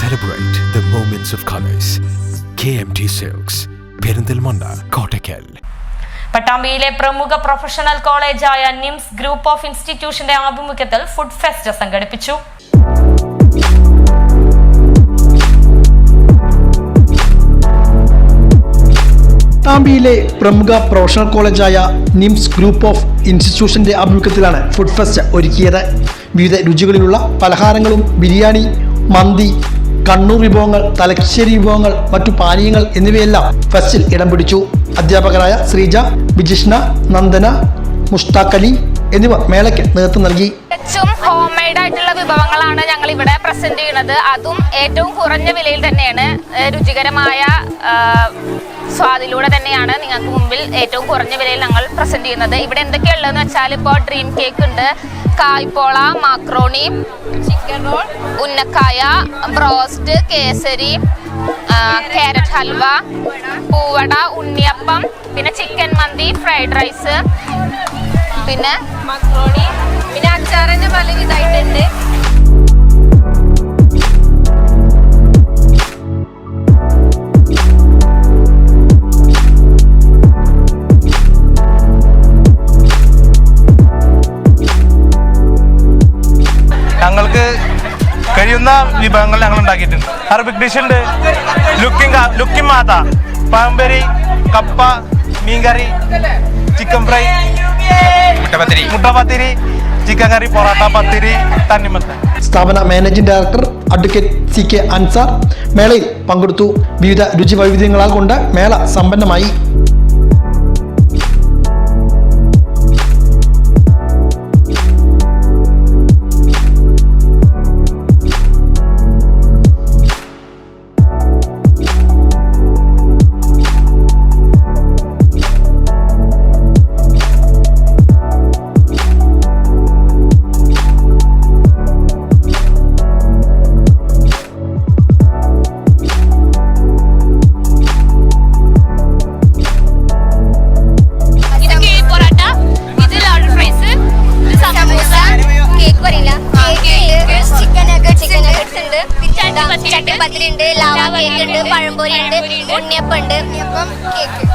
Celebrate the moments of colors. KMT Silks, Perinthalmanna Kottakkal പട്ടാമ്പിയിലെ പ്രമുഖ professional കോളേജായ NIMS group of ഇൻസ്റ്റിറ്റ്യൂഷന്റെ ആഭിമുഖ്യത്തിൽ ഫുഡ് ഫെസ്റ്റ് സംഘടിപ്പിച്ചു. പട്ടാമ്പിയിലെ പ്രമുഖ പ്രൊഫഷണൽ കോളേജായ നിംസ് ഗ്രൂപ്പ് ഓഫ് ഇൻസ്റ്റിറ്റ്യൂഷന്റെ ആഭിമുഖ്യത്തിലാണ് ഫുഡ് ഫെസ്റ്റ് ഒരുക്കിയത്. വിവിധ രുചികളിലുള്ള പലഹാരങ്ങളും ബിരിയാണി മന്തി കണ്ണൂർ വിഭവങ്ങൾ തലശ്ശേരി വിഭവങ്ങൾ മറ്റു പാനീയങ്ങൾ എന്നിവയെല്ലാം ഫെസ്റ്റിൽ ഇടം പിടിച്ചു. അധ്യാപകരായ ശ്രീജ വിജിഷ്ണ നന്ദന മുഷ്താഖ് അലി എന്നിവർ മേളയ്ക്ക് നേതൃത്വം നൽകി. ആയിട്ടുള്ള വിഭവങ്ങളാണ് ഞങ്ങൾ ഇവിടെ പ്രസന്റ് ചെയ്യുന്നത്. അതും ഏറ്റവും കുറഞ്ഞ വിലയിൽ തന്നെയാണ്. രുചികരമായ സ്വാദിലൂടെ തന്നെയാണ് നിങ്ങൾക്ക് മുമ്പിൽ ഏറ്റവും കുറഞ്ഞ വിലയിൽ ഞങ്ങൾ പ്രസന്റ് ചെയ്യുന്നത്. ഇവിടെ എന്തൊക്കെയുള്ളതെന്ന് വെച്ചാൽ ഇപ്പോൾ ഡ്രീം കേക്ക് ഉണ്ട്. കായ്പോള മാക്രോണി ചിക്കൻ റോൾ ഉന്നക്കായ ബ്രോസ്റ്റ് കേസരി കാരറ്റ് ഹൽവ പൂവട ഉണ്ണിയപ്പം പിന്നെ ചിക്കൻ മന്തി ഫ്രൈഡ് റൈസ് പിന്നെ മക്രോണി പിന്നെ അച്ചാറിന് പല വിധമായിട്ടുണ്ട് ഞങ്ങൾക്ക് കഴിയുന്ന വിഭവങ്ങൾ ഞങ്ങൾ ഉണ്ടാക്കിയിട്ടുണ്ട്. അറബിക് ഡിഷ് ഉണ്ട്. ലുക്കിംഗ് ലുക്കിംഗ് മാത പാമ്പരി കപ്പ മീൻകറി ചിക്കൻ ഫ്രൈ മുട്ടപത്തിരി മുട്ടപത്തിരി ചിക്കൻ കറി പൊറോട്ട പത്തിരി തണ്ണിമത്തൻ. സ്ഥാപന managing director advocate C K Ansar മേളയിൽ പങ്കെടുത്തു. വിവിധ രുചി വൈവിധ്യങ്ങളാൽ കൊണ്ട് മേള സമ്പന്നമായി. ലാവ കേക്ക് ഉണ്ട് പഴംപൊരി ഉണ്ട് ഉണ്ണിയപ്പം ഉണ്ട് ഉണ്ണിയപ്പം കേക്ക്